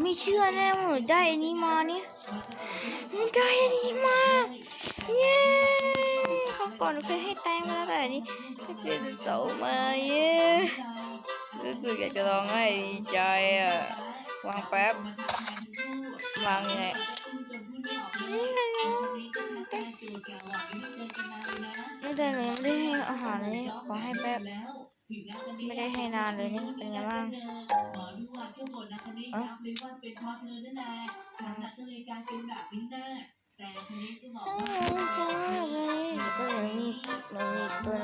ไม่เชื่อแน่ว่าหนูได้อันนี้มาเนี่ยหนูได้อันนี้มาเย้เขาก่อนเคยให้แตงมาแล้วแต่อันนี้ไม่เคยจะเสามาเย้รู้สึกอยากจะร้องไห้ดีใจอะวางแป๊บวางยังไงไม่ได้หนูยังไม่ได้ให้อาหารเลยขอให้แป๊บ ไม่ได้ให้นานเลยนี่เป็นไงบ้างเอ้าก็อย่างนี้มันมีตัว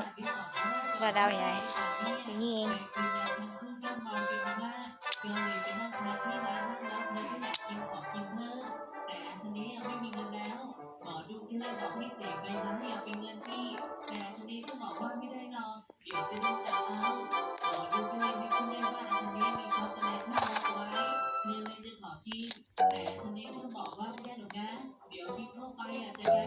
กระดาวใหญ่อย่างนี้เอง Yeah.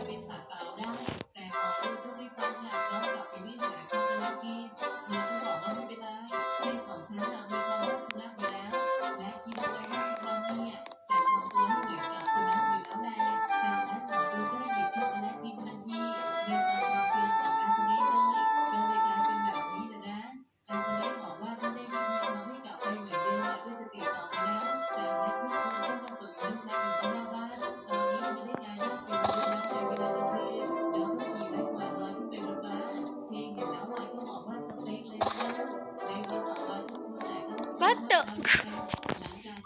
วัดเดอะ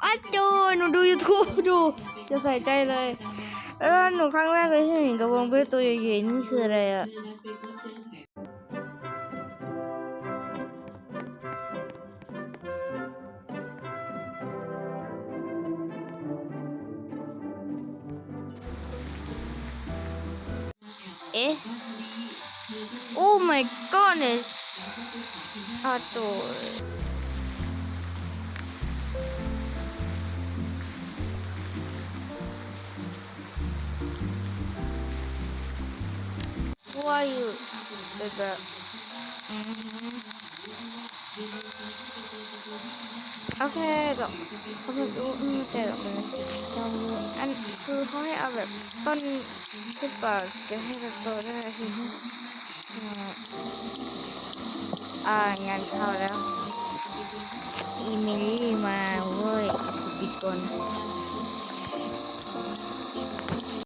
วัดดูหนูดู YouTube ดูจะใส่ใจเลย เออหนูครั้งแรกเลยที่เห็นกระบองเพชรตัวใหญ่ๆนี่คืออะไรอะเอ๊ะ Oh my goodness อา The girl. อือหือโอเคหรอกเขาไม่รู้อืมแต่หรอกเลยเราอันคือเขาให้เอาแบบต้นขึ้นป่าจะให้เราโตได้ทีนี้อ่างานเข้าแล้วอีเมลี่